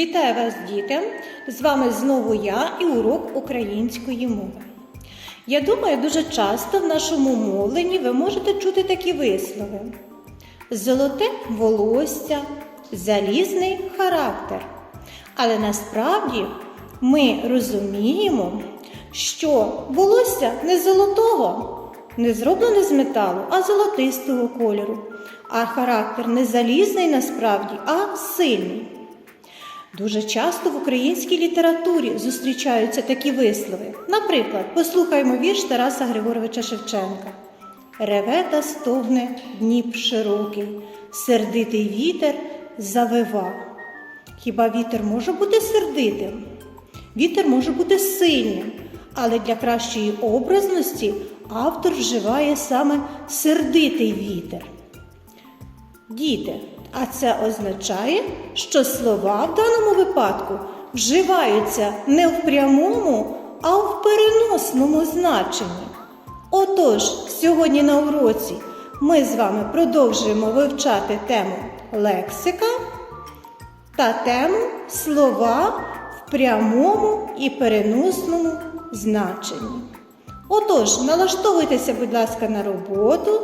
Вітаю вас, діти! З вами знову я і урок української мови. Я думаю, дуже часто в нашому мовленні ви можете чути такі вислови: золоте волосся, залізний характер. Але насправді ми розуміємо, що волосся не золотого, не зроблене з металу, а золотистого кольору. А характер не залізний насправді, а сильний. Дуже часто в українській літературі зустрічаються такі вислови. Наприклад, послухаймо вірш Тараса Григоровича Шевченка. Реве та стогне Дніп широкий, сердитий вітер завива. Хіба вітер може бути сердитим? Вітер може бути сильним, але для кращої образності автор вживає саме сердитий вітер. Діти, а це означає, що слова в даному випадку вживаються не в прямому, а в переносному значенні. Отож, сьогодні на уроці ми з вами продовжуємо вивчати тему лексика та тему слова в прямому і переносному значенні. Отож, налаштовуйтеся, будь ласка, на роботу,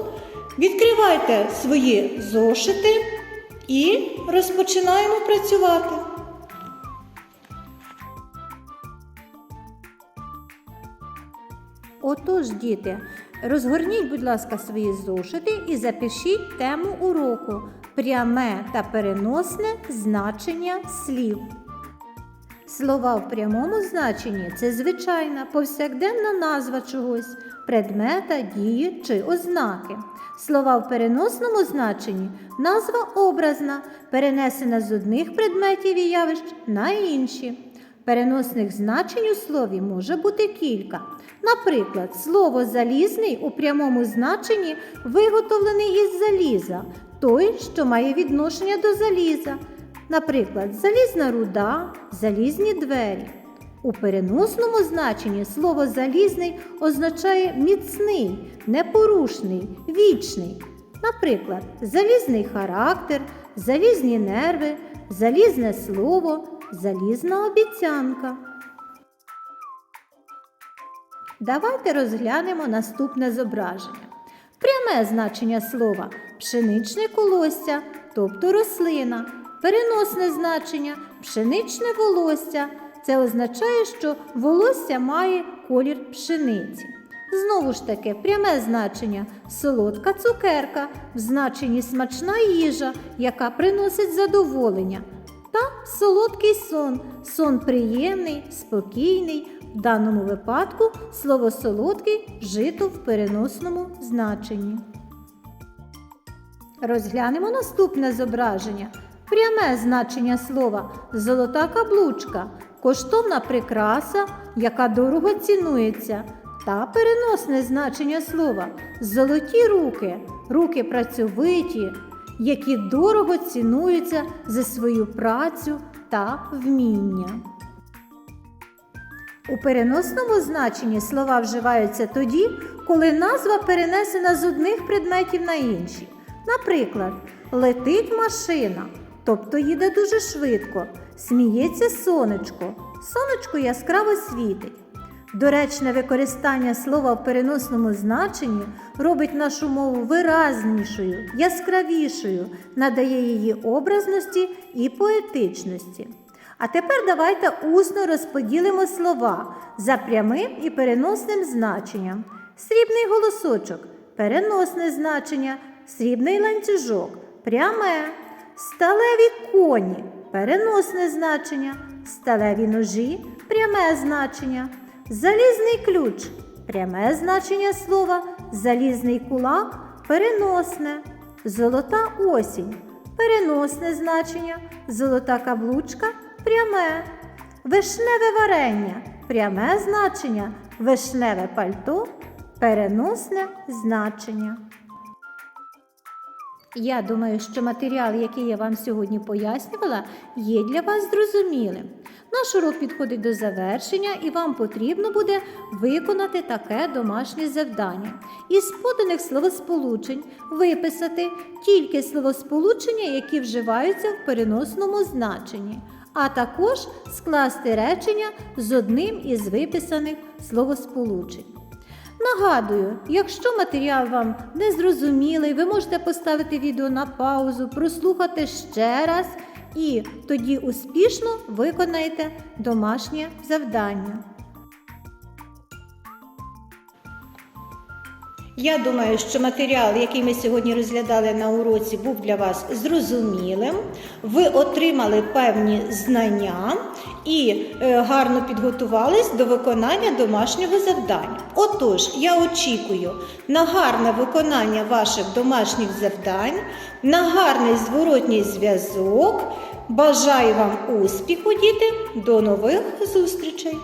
відкривайте свої зошити і розпочинаємо працювати. Отож, діти, розгорніть, будь ласка, свої зошити і запишіть тему уроку пряме та переносне значення слів. Слова в прямому значенні це звичайна повсякденна назва чогось, предмета, дії чи ознаки. Слова в переносному значенні назва образна, перенесена з одних предметів і явищ на інші. Переносних значень у слові може бути кілька. Наприклад, слово залізний у прямому значенні виготовлений із заліза, той, що має відношення до заліза. Наприклад, залізна руда, залізні двері. У переносному значенні слово залізний означає міцний, непорушний, вічний. Наприклад, залізний характер, залізні нерви, залізне слово, залізна обіцянка. Давайте розглянемо наступне зображення. Пряме значення слова пшеничне колосся, тобто рослина. Переносне значення пшеничне волосся. Це означає, що волосся має колір пшениці. Знову ж таки, пряме значення солодка цукерка в значенні смачна їжа, яка приносить задоволення. Та солодкий сон, сон приємний, спокійний. В даному випадку слово солодкий вжито в переносному значенні. Розглянемо наступне зображення. Пряме значення слова золота каблучка, коштовна прикраса, яка дорого цінується. Та переносне значення слова золоті руки, руки працьовиті, які дорого цінуються за свою працю та вміння. У переносному значенні слова вживаються тоді, коли назва перенесена з одних предметів на інші. Наприклад, летить машина, тобто їде дуже швидко, сміється сонечко, сонечко яскраво світить. Доречне використання слова в переносному значенні робить нашу мову виразнішою, яскравішою, надає її образності і поетичності. А тепер давайте усно розподілимо слова за прямим і переносним значенням. Срібний голосочок переносне значення, срібний ланцюжок пряме, сталеві коні переносне значення, сталеві ножі пряме значення, залізний ключ пряме значення слова, залізний кулак переносне, золота осінь переносне значення, золота каблучка пряме, вишневе варення пряме значення, вишневе пальто переносне значення. Я думаю, що матеріал, який я вам сьогодні пояснювала, є для вас зрозумілим. Наш урок підходить до завершення, і вам потрібно буде виконати таке домашнє завдання. Із поданих словосполучень виписати тільки словосполучення, які вживаються в переносному значенні. а також скласти речення з одним із виписаних словосполучень. Нагадую, якщо матеріал вам не зрозумілий, ви можете поставити відео на паузу, прослухати ще раз і тоді успішно виконаєте домашнє завдання. Я думаю, що матеріал, який ми сьогодні розглядали на уроці, був для вас зрозумілим. Ви отримали певні знання і е, гарно підготувались до виконання домашнього завдання. Отож, я очікую на гарне виконання ваших домашніх завдань, на гарний зворотній зв'язок. Бажаю вам успіху, діти! До нових зустрічей!